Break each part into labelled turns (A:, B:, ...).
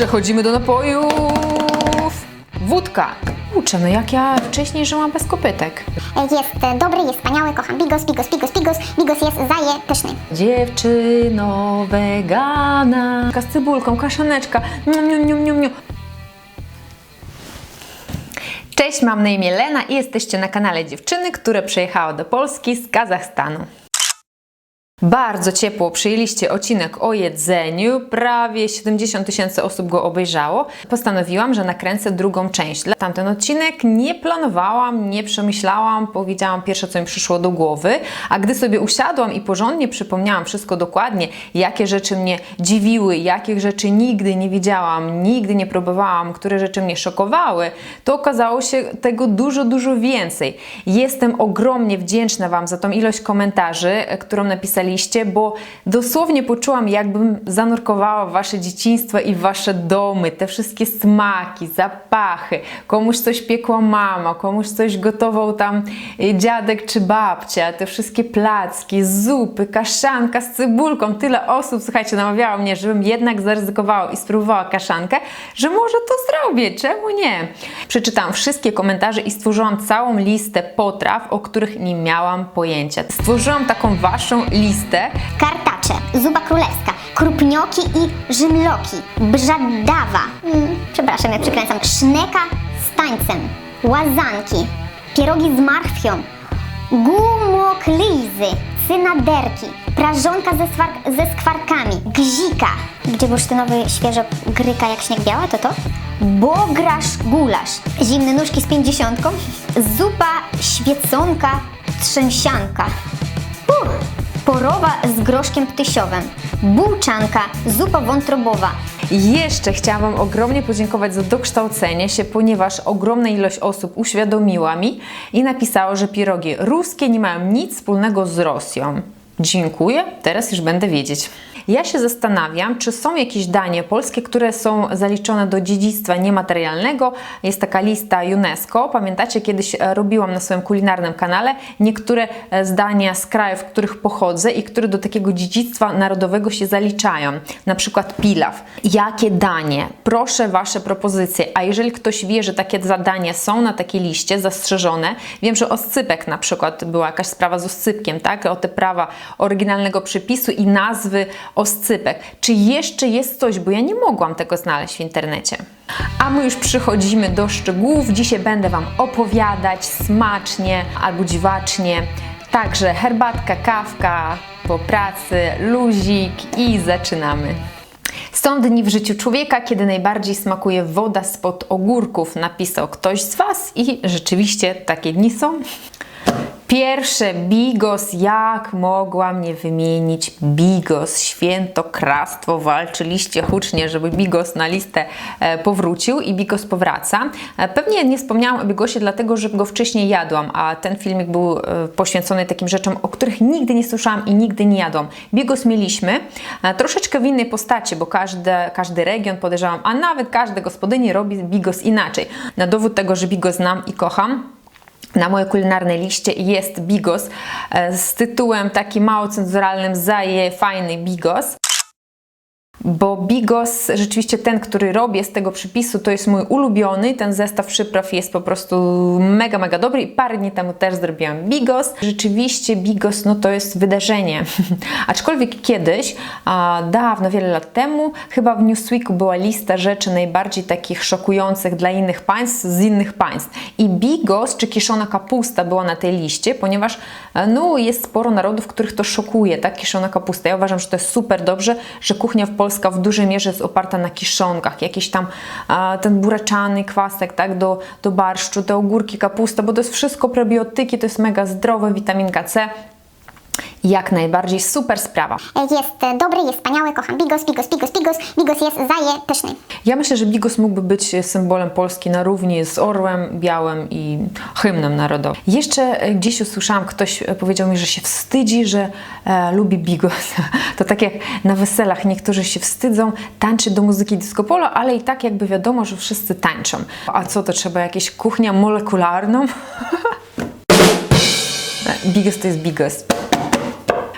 A: Przechodzimy do napojów. Wódka. Uczę, no jak ja wcześniej żyłam bez kopytek.
B: Jest dobry, jest wspaniały, kocham bigos, bigos, bigos, bigos. Bigos jest zaje pyszny.
A: Dziewczyno wegana. Z cebulką, kaszaneczka. Nium, nium, nium, nium, nium. Cześć, mam na imię Lena i jesteście na kanale dziewczyny, które przyjechały do Polski z Kazachstanu. Bardzo ciepło przyjęliście odcinek o jedzeniu, prawie 70 tysięcy osób go obejrzało. Postanowiłam, że nakręcę drugą część. Tamten odcinek nie planowałam, nie przemyślałam, powiedziałam pierwsze, co mi przyszło do głowy, a gdy sobie usiadłam i porządnie przypomniałam wszystko dokładnie, jakie rzeczy mnie dziwiły, jakich rzeczy nigdy nie widziałam, nigdy nie próbowałam, które rzeczy mnie szokowały, to okazało się tego dużo, dużo więcej. Jestem ogromnie wdzięczna Wam za tą ilość komentarzy, e, którą napisaliście, bo dosłownie poczułam, jakbym zanurkowała w Wasze dzieciństwo i Wasze domy, te wszystkie smaki, zapachy. Komuś coś piekła mama, komuś coś gotował tam y, dziadek czy babcia, te wszystkie placki, zupy, kaszanka z cebulką. Tyle osób, słuchajcie, namawiało mnie, żebym jednak zaryzykowała i spróbowała kaszankę, że może to zrobię, czemu nie? Przeczytałam wszystkie komentarze i stworzyłam całą listę potraw, o których nie miałam pojęcia. Stworzyłam taką Waszą listę,
B: Kartacze, zupa królewska, krupnioki i rzymloki, brzadawa, mm, przepraszam, ja przykręcam, szneka z tańcem, łazanki, pierogi z marchwią, gumoklejzy, cynaderki, prażonka ze, ze skwarkami, gzika, gdzie bursztynowy świeżo gryka jak śnieg biała, to to? Bograsz gulasz, zimne nóżki z pięćdziesiątką, zupa świeconka, trzęsianka, Puch, porowa z groszkiem ptysiowym, bułczanka, zupa wątrobowa,
A: Jeszcze chciałam Wam ogromnie podziękować za dokształcenie się, ponieważ ogromna ilość osób uświadomiła mi i napisało, że pierogi ruskie nie mają nic wspólnego z Rosją. Dziękuję, teraz już będę wiedzieć. Ja się zastanawiam, czy są jakieś danie polskie, które są zaliczone do dziedzictwa niematerialnego. Jest taka lista UNESCO. Pamiętacie, kiedyś e, robiłam na swoim kulinarnym kanale niektóre e, zdania z krajów, których pochodzę i które do takiego dziedzictwa narodowego się zaliczają. Na przykład pilaw. Jakie danie? Proszę Wasze propozycje. A jeżeli ktoś wie, że takie zadania są na takiej liście zastrzeżone, wiem, że oscypek na przykład była jakaś sprawa z oscypkiem, tak? O te prawa oryginalnego przepisu i nazwy oscypek. Czy jeszcze jest coś, bo ja nie mogłam tego znaleźć w internecie. A my już przychodzimy do szczegółów. Dzisiaj będę Wam opowiadać smacznie albo dziwacznie. Także herbatka, kawka po pracy, luzik i zaczynamy. Są dni w życiu człowieka, kiedy najbardziej smakuje woda spod ogórków, napisał ktoś z Was i rzeczywiście takie dni są. Pierwsze bigos, jak mogłam nie wymienić bigos, świętokradztwo, walczyliście hucznie, żeby bigos na listę e, powrócił i bigos powraca. E, pewnie nie wspomniałam o bigosie, dlatego że go wcześniej jadłam, a ten filmik był e, poświęcony takim rzeczom, o których nigdy nie słyszałam i nigdy nie jadłam. Bigos mieliśmy troszeczkę w innej postaci, bo każdy, każdy region podejrzewam, a nawet każda gospodyni robi bigos inaczej. Na dowód tego, że bigos znam i kocham, na mojej kulinarnej liście jest bigos e, z tytułem takim mało cenzuralnym Zaje fajny bigos. Bo bigos, rzeczywiście ten, który robię z tego przepisu, to jest mój ulubiony. Ten zestaw przypraw jest po prostu mega, mega dobry i parę dni temu też zrobiłam bigos. Rzeczywiście bigos, no to jest wydarzenie. Aczkolwiek kiedyś, a, dawno, wiele lat temu, chyba w Newsweeku była lista rzeczy najbardziej takich szokujących dla innych państw, z innych państw. I bigos, czy kiszona kapusta była na tej liście, ponieważ e, no, jest sporo narodów, których to szokuje, tak, kiszona kapusta. Ja uważam, że to jest super dobrze, że kuchnia w Polsce w dużej mierze jest oparta na kiszonkach, jakiś tam ten buraczany kwasek, tak, do, do barszczu, te ogórki, kapusta, bo to jest wszystko probiotyki, to jest mega zdrowe, witaminka C. Jak najbardziej super sprawa.
B: jest e, dobry, jest wspaniały, kocham bigos, bigos, bigos, bigos, bigos jest zaje pyszny.
A: Ja myślę, że bigos mógłby być symbolem Polski na równi z orłem białym i hymnem narodowym. Jeszcze e, gdzieś usłyszałam, ktoś e, powiedział mi, że się wstydzi, że e, lubi bigos. To tak jak na weselach niektórzy się wstydzą tańczyć do muzyki disco polo, ale i tak jakby wiadomo, że wszyscy tańczą. A co, to trzeba jakieś kuchnię molekularną? bigos to jest bigos.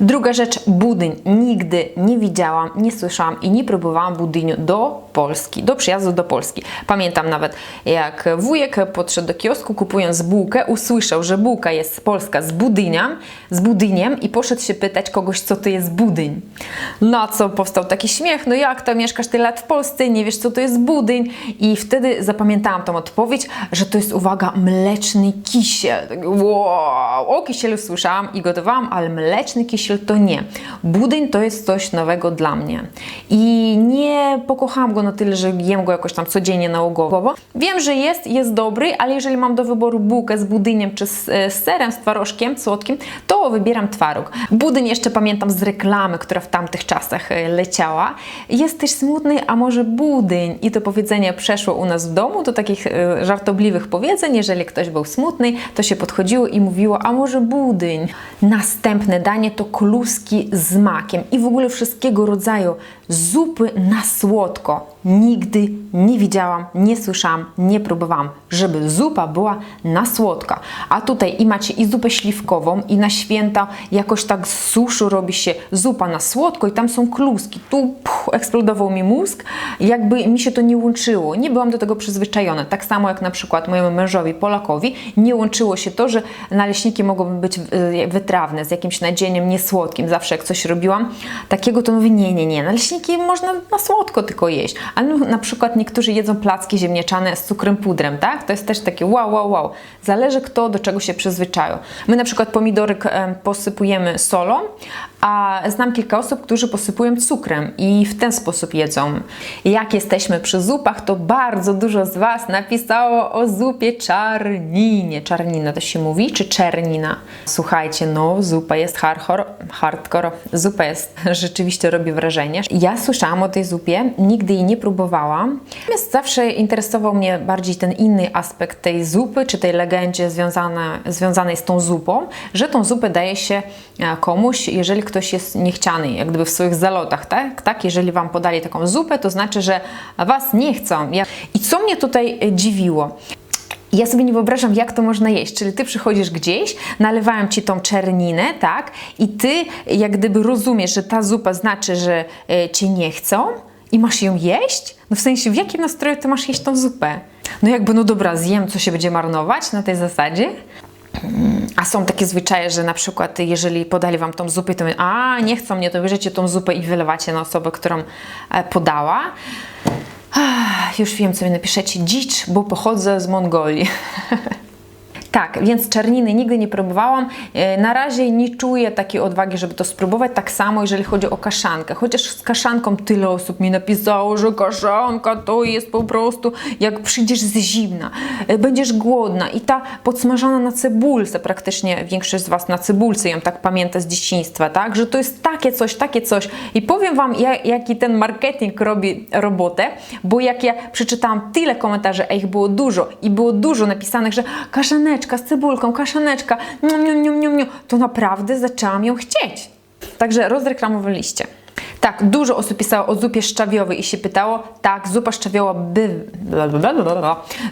A: Druga rzecz, budyń. Nigdy nie widziałam, nie słyszałam i nie próbowałam budyniu do Polski, do przyjazdu do Polski. Pamiętam nawet, jak wujek podszedł do kiosku, kupując bułkę, usłyszał, że bułka jest polska z budyniem, z budyniem i poszedł się pytać kogoś, co to jest budyń. Na co powstał taki śmiech, no jak to mieszkasz tyle lat w Polsce, nie wiesz, co to jest budyń? I wtedy zapamiętałam tą odpowiedź, że to jest, uwaga, mleczny kisiel. Wow, o kisielu słyszałam i gotowałam, ale mleczny kisiel to nie. Budyń to jest coś nowego dla mnie. I nie pokochałam go na tyle, że jem go jakoś tam codziennie nałogowo. Wiem, że jest, jest dobry, ale jeżeli mam do wyboru bułkę z budyniem czy z, e, z serem, z twarożkiem słodkim, to wybieram twaróg. Budyń jeszcze pamiętam z reklamy, która w tamtych czasach e, leciała. Jesteś smutny, a może budyń? I to powiedzenie przeszło u nas w domu do takich e, żartobliwych powiedzeń. Jeżeli ktoś był smutny, to się podchodziło i mówiło, a może budyń? Następne danie to kluski z makiem i w ogóle wszystkiego rodzaju zupy na słodko. Nigdy nie widziałam, nie słyszałam, nie próbowałam, żeby zupa była na słodka. A tutaj i macie i zupę śliwkową, i na święta jakoś tak z suszu robi się zupa na słodko i tam są kluski. Tu puch, eksplodował mi mózg, jakby mi się to nie łączyło. Nie byłam do tego przyzwyczajona. Tak samo jak na przykład mojemu mężowi, Polakowi, nie łączyło się to, że naleśniki mogą być y, wytrawne, z jakimś nadzieniem niesłodkim. Zawsze jak coś robiłam takiego, to mówię, nie, nie, nie, naleśniki można na słodko tylko jeść. Ale no, na przykład niektórzy jedzą placki ziemniaczane z cukrem pudrem, tak? To jest też takie wow, wow, wow. Zależy kto do czego się przyzwyczają. My na przykład pomidory em, posypujemy solą, a znam kilka osób, którzy posypują cukrem i w ten sposób jedzą. Jak jesteśmy przy zupach, to bardzo dużo z Was napisało o zupie czarninie. Czarnina to się mówi, czy czernina? Słuchajcie, no zupa jest hardcore, hardcore. Zupa jest, rzeczywiście robi wrażenie. Ja słyszałam o tej zupie, nigdy jej nie próbowałam. Natomiast zawsze interesował mnie bardziej ten inny aspekt tej zupy, czy tej legendzie związane, związanej z tą zupą, że tą zupę daje się e, komuś, jeżeli ktoś jest niechciany, jak gdyby w swoich zalotach, tak? tak? Jeżeli Wam podali taką zupę, to znaczy, że Was nie chcą. Ja- I co mnie tutaj e, dziwiło? Ja sobie nie wyobrażam, jak to można jeść. Czyli ty przychodzisz gdzieś, nalewają ci tą czerninę, tak? I ty jak gdyby rozumiesz, że ta zupa znaczy, że e, cię nie chcą i masz ją jeść? No w sensie, w jakim nastroju ty masz jeść tą zupę? No jakby, no dobra, zjem, co się będzie marnować na tej zasadzie? A są takie zwyczaje, że na przykład jeżeli podali wam tą zupę, to mówią, a nie chcą mnie, to bierzecie tą zupę i wylewacie na osobę, którą e, podała. Już wiem, co mi napiszecie. Dzicz, bo pochodzę z Mongolii. Tak, więc czerniny nigdy nie próbowałam. E, Na razie nie czuję takiej odwagi, żeby to spróbować. Tak samo, jeżeli chodzi o kaszankę. Chociaż z kaszanką tyle osób mi napisało, że kaszanka to jest po prostu jak przyjdziesz z zimna, e, będziesz głodna i ta podsmażana na cebulce, praktycznie większość z Was na cebulce ją tak pamięta z dzieciństwa, tak? Że to jest takie coś, takie coś. I powiem Wam, ja- jaki ten marketing robi robotę, bo jak ja przeczytałam tyle komentarzy, a ich było dużo i było dużo napisanych, że kaszaneczka z cebulką, kaszaneczka, nium, nium, nium, nium, to naprawdę zaczęłam ją chcieć. Także rozreklamowaliście. Tak, dużo osób pisało o zupie szczawiowej i się pytało, tak, zupa szczawiowa by...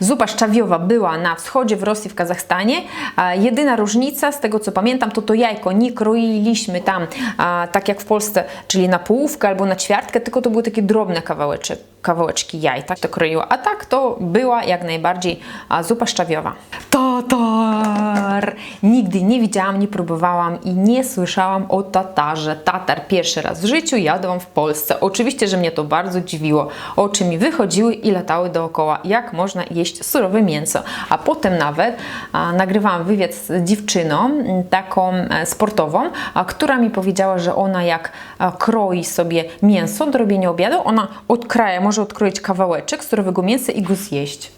A: Zupa szczawiowa była na wschodzie, w Rosji, w Kazachstanie. Jedyna różnica, z tego co pamiętam, to to jajko nie kroiliśmy tam tak jak w Polsce, czyli na połówkę albo na ćwiartkę, tylko to były takie drobne kawałeczki, kawałeczki jaj, tak to kroiło. A tak to była jak najbardziej zupa szczawiowa. Tatar! Nigdy nie widziałam, nie próbowałam i nie słyszałam o tatarze. Tatar pierwszy raz w życiu jadłam w Polsce. Oczywiście, że mnie to bardzo dziwiło. Oczy mi wychodziły i latały dookoła, jak można jeść surowe mięso. A potem nawet a, nagrywałam wywiad z dziewczyną, taką e, sportową, a, która mi powiedziała, że ona jak kroi sobie mięso do robienia obiadu, ona odkraja, może odkroić kawałeczek surowego mięsa i go zjeść.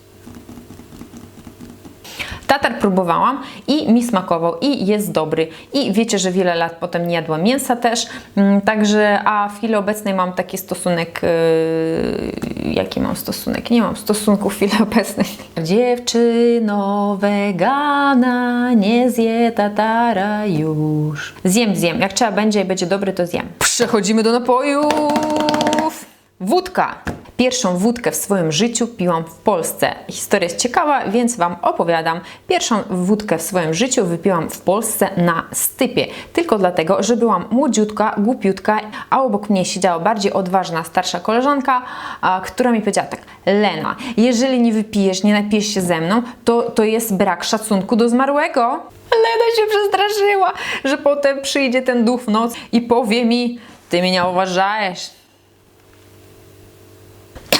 A: Tatar próbowałam i mi smakował i jest dobry. I wiecie, że wiele lat potem nie jadłam mięsa też. Mm, Także, a w chwili obecnej mam taki stosunek. Yy, jaki mam stosunek? Nie mam stosunku w chwili obecnej. Dziewczyno wegana, nie zje tatara już. Zjem, zjem. Jak trzeba będzie i będzie dobry, to zjem. Przechodzimy do napojów. Wódka. Pierwszą wódkę w swoim życiu piłam w Polsce. Historia jest ciekawa, więc Wam opowiadam. Pierwszą wódkę w swoim życiu wypiłam w Polsce na stypie. Tylko dlatego, że byłam młodziutka, głupiutka, a obok mnie siedziała bardziej odważna starsza koleżanka, która mi powiedziała tak, Lena, jeżeli nie wypijesz, nie napijesz się ze mną, to, to jest brak szacunku do zmarłego. Lena się przestraszyła, że potem przyjdzie ten duch w noc i powie mi, ty mnie nie uważajesz.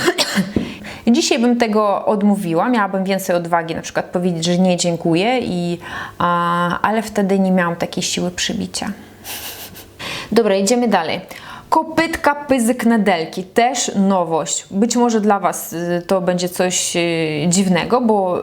A: Dzisiaj bym tego odmówiła, miałabym więcej odwagi na przykład powiedzieć, że nie dziękuję, i, a, ale wtedy nie miałam takiej siły przybicia. Dobra, idziemy dalej. Kopytka pyzyk nedelki, też nowość. Być może dla Was y, to będzie coś y, dziwnego, bo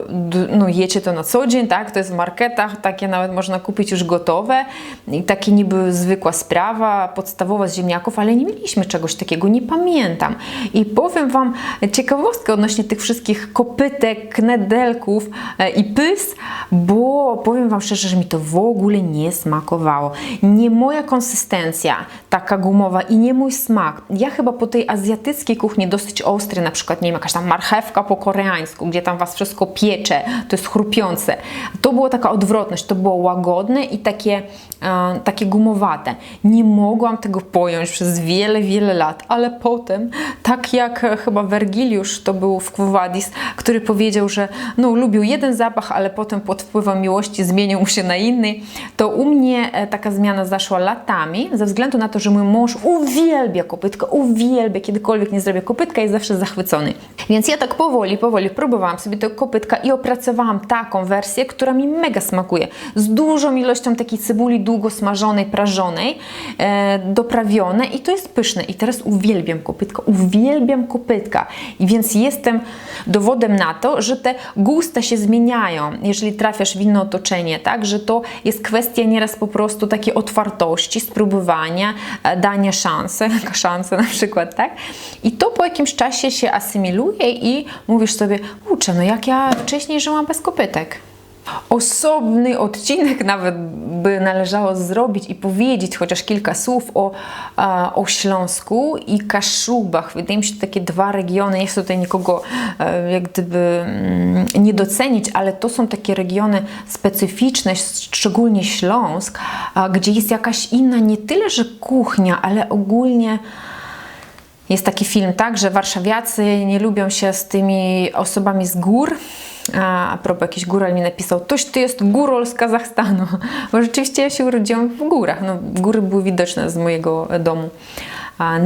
A: no, jecie to na co dzień, tak? To jest w marketach, takie nawet można kupić już gotowe. I takie niby zwykła sprawa, podstawowa z ziemniaków, ale nie mieliśmy czegoś takiego, nie pamiętam. I powiem Wam ciekawostkę odnośnie tych wszystkich kopytek, nedelków e, i pys, bo powiem Wam szczerze, że mi to w ogóle nie smakowało. Nie moja konsystencja, taka gumowa i nie mój smak. Ja chyba po tej azjatyckiej kuchni dosyć ostry, na przykład, nie wiem, jakaś tam marchewka po koreańsku, gdzie tam Was wszystko piecze, to jest chrupiące. To była taka odwrotność, to było łagodne i takie, e, takie gumowate. Nie mogłam tego pojąć przez wiele, wiele lat, ale potem, tak jak e, chyba Wergiliusz to był w Quo Vadis, który powiedział, że no, lubił jeden zapach, ale potem pod wpływem miłości zmienił mu się na inny, to u mnie e, taka zmiana zaszła latami, ze względu na to, że mój mąż uwielbia kopytkę, uwielbia, kiedykolwiek nie zrobię kopytka, jest zawsze zachwycony. Więc ja tak powoli, powoli próbowałam sobie tego kopytka i opracowałam taką wersję, która mi mega smakuje. Z dużą ilością takiej cebuli długo smażonej, prażonej, e, doprawione i to jest pyszne. I teraz uwielbiam kopytka, uwielbiam kopytka. I więc jestem dowodem na to, że te gusta się zmieniają, jeżeli trafiasz w inne otoczenie, tak? Że to jest kwestia nieraz po prostu takiej otwartości, spróbowania, e, dania szansy na przykład, tak? I to po jakimś czasie się asymiluje i mówisz sobie, kurczę, no jak ja wcześniej żyłam bez kopytek. Osobny odcinek nawet by należało zrobić i powiedzieć chociaż kilka słów o, o Śląsku i Kaszubach. Wydaje mi się, że takie dwa regiony, nie chcę tutaj nikogo e, jak gdyby mm, nie docenić, ale to są takie regiony specyficzne, szczególnie Śląsk, gdzie jest jakaś inna, nie tyle, że kuchnia, ale ogólnie jest taki film, tak, że warszawiacy nie lubią się z tymi osobami z gór. A, a propos, jakiś góral mi napisał, toś ty jest górol z Kazachstanu. Bo rzeczywiście ja się urodziłam w górach. No, góry były widoczne z mojego domu.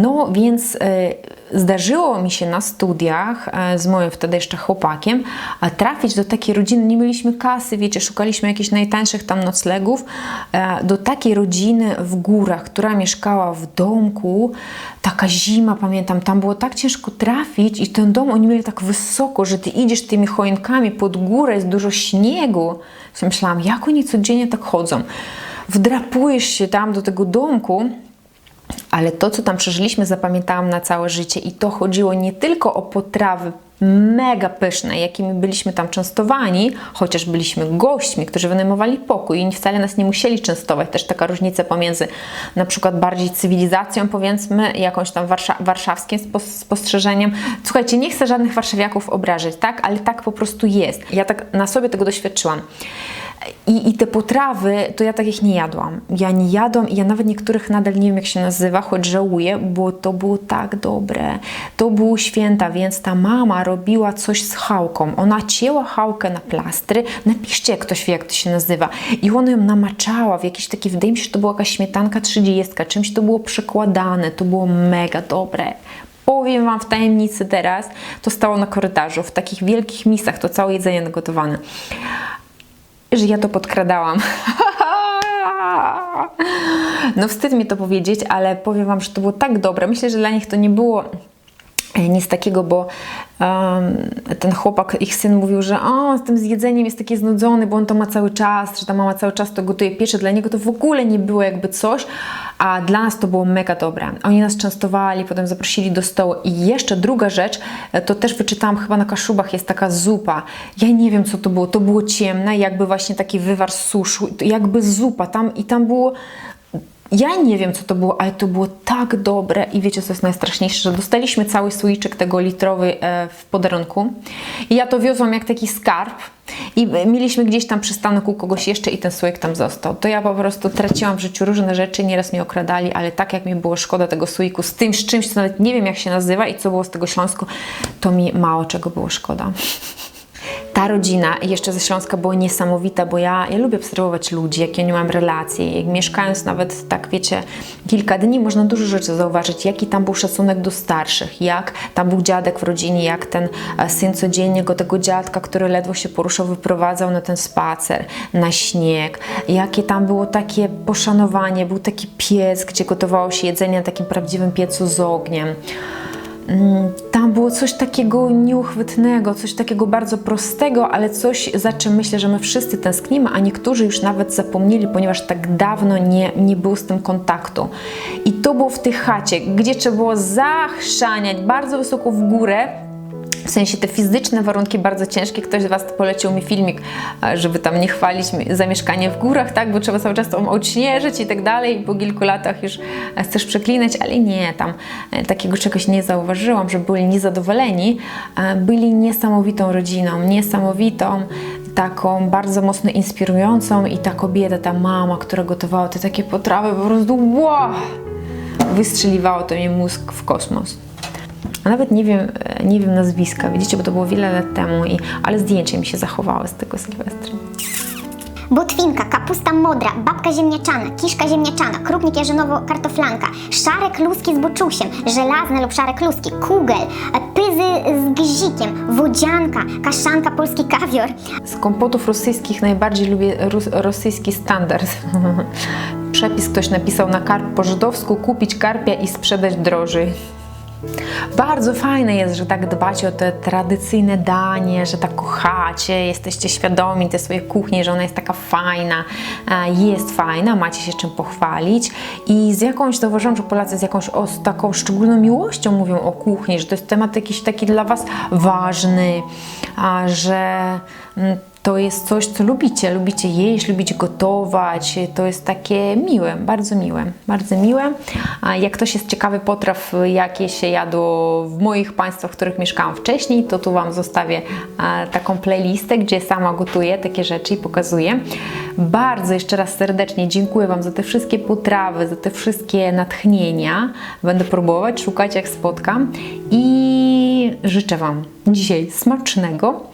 A: No więc e, zdarzyło mi się na studiach e, z moim wtedy jeszcze chłopakiem a trafić do takiej rodziny. Nie mieliśmy kasy, wiecie, szukaliśmy jakichś najtańszych tam noclegów. e, Do takiej rodziny w górach, która mieszkała w domku. Taka zima, pamiętam, tam było tak ciężko trafić i ten dom oni mieli tak wysoko, że ty idziesz tymi choinkami pod górę, jest dużo śniegu. Myślałam, jak oni codziennie tak chodzą. Wdrapujesz się tam do tego domku, ale to, co tam przeżyliśmy, zapamiętałam na całe życie. I to chodziło nie tylko o potrawy mega pyszne, jakimi byliśmy tam częstowani, chociaż byliśmy gośćmi, którzy wynajmowali pokój i wcale nas nie musieli częstować. Też taka różnica pomiędzy na przykład bardziej cywilizacją, powiedzmy, jakąś tam warsza warszawskim spos spostrzeżeniem. Słuchajcie, nie chcę żadnych warszawiaków obrażać, tak? Ale tak po prostu jest. Ja tak na sobie tego doświadczyłam. I, I te potrawy, to ja takich nie jadłam. Ja nie jadłam i ja nawet niektórych nadal nie wiem, jak się nazywa, choć żałuję, bo to było tak dobre. To było święta, więc ta mama robiła coś z chałką. Ona cięła chałkę na plastry. Napiszcie, jak ktoś wie, jak to się nazywa. I ona ją namaczała w jakiś taki, wydaje mi się, że to była jakaś śmietanka 30, czymś to było przekładane. To było mega dobre. Powiem Wam w tajemnicy teraz, to stało na korytarzu, w takich wielkich misach, to całe jedzenie nagotowane że ja to podkradałam. No wstyd mi to powiedzieć, ale powiem Wam, że to było tak dobre. Myślę, że dla nich to nie było nic takiego, bo ten chłopak, ich syn mówił, że o, z tym zjedzeniem jest taki znudzony, bo on to ma cały czas, że ta mama cały czas to gotuje, piecze. Dla niego to w ogóle nie było jakby coś, a dla nas to było mega dobre. Oni nas częstowali, potem zaprosili do stołu. I jeszcze druga rzecz, e, to też wyczytałam chyba na Kaszubach, jest taka zupa. Ja nie wiem, co to było. To było ciemne, jakby właśnie taki wywar suszu, jakby zupa. Tam, I tam było Ja nie wiem, co to było, ale to było tak dobre i wiecie, co jest najstraszniejsze, że dostaliśmy cały słoiczek tego litrowy e, w podarunku i ja to wiozłam jak taki skarb i mieliśmy gdzieś tam przystanek u kogoś jeszcze i ten słoik tam został. To ja po prostu traciłam w życiu różne rzeczy, nieraz mnie okradali, ale tak jak mi było szkoda tego słoiku z tym, z czymś, co nawet nie wiem jak się nazywa i co było z tego Śląsku, to mi mało czego było szkoda. Ta rodzina jeszcze ze Śląska była niesamowita, bo ja, ja lubię obserwować ludzi, jakie oni mają relacje. Jak mieszkając nawet, tak wiecie, kilka dni, można dużo rzeczy zauważyć, jaki tam był szacunek do starszych, jak tam był dziadek w rodzinie, jak ten e, syn codziennie go tego dziadka, który ledwo się poruszał, wyprowadzał na ten spacer, na śnieg, jakie tam było takie poszanowanie, był taki piec, gdzie gotowało się jedzenie na takim prawdziwym piecu z ogniem. Mm, Tam było coś takiego nieuchwytnego, coś takiego bardzo prostego, ale coś, za czym myślę, że my wszyscy tęsknimy, a niektórzy już nawet zapomnieli, ponieważ tak dawno nie, nie było z tym kontaktu. I to było w tej chacie, gdzie trzeba było zachrzaniać bardzo wysoko w górę, w sensie te fizyczne warunki bardzo ciężkie. Ktoś z Was polecił mi filmik, żeby tam nie chwalić mi- zamieszkanie w górach, tak? Bo trzeba cały czas tam odśnieżyć i tak dalej. Po kilku latach już e, chcesz przeklinać, ale nie, tam e, takiego czegoś nie zauważyłam, że byli niezadowoleni. Byli niesamowitą rodziną, niesamowitą, taką bardzo mocno inspirującą i ta kobieta, ta mama, która gotowała te takie potrawy, po prostu wow! Wystrzeliwało to mi mózg w kosmos. A nawet nie wiem, e, nie wiem nazwiska, widzicie, bo to było wiele lat temu, i, ale zdjęcie mi się zachowało z tego Sylwestra.
B: Botwinka, kapusta modra, babka ziemniaczana, kiszka ziemniaczana, krupnik jarzynowo-kartoflanka, szare kluski z boczusiem, żelazne lub szare kluski, kugel, pyzy z gzikiem, wodzianka, kaszanka, polski kawior.
A: Z kompotów rosyjskich najbardziej lubię rus, rosyjski standard. Przepis ktoś napisał na karp po żydowsku, kupić karpia i sprzedać drożej. Bardzo fajne jest, że tak dbacie o te tradycyjne danie, że tak kochacie, jesteście świadomi tej swojej kuchni, że ona jest taka fajna, e, jest fajna, macie się czym pochwalić. I z jakąś, zauważyłam, że Polacy z jakąś o, z taką szczególną miłością mówią o kuchni, że to jest temat jakiś taki dla Was ważny, że mm, to jest coś, co lubicie. Lubicie jeść, lubicie gotować. To jest takie miłe, bardzo miłe, bardzo miłe. Jak ktoś jest ciekawy potraw, jakie się jadło w moich państwach, w których mieszkałam wcześniej, to tu Wam zostawię taką playlistę, gdzie sama gotuję takie rzeczy i pokazuję. Bardzo jeszcze raz serdecznie dziękuję Wam za te wszystkie potrawy, za te wszystkie natchnienia. Będę próbować, szukać jak spotkam i życzę Wam dzisiaj smacznego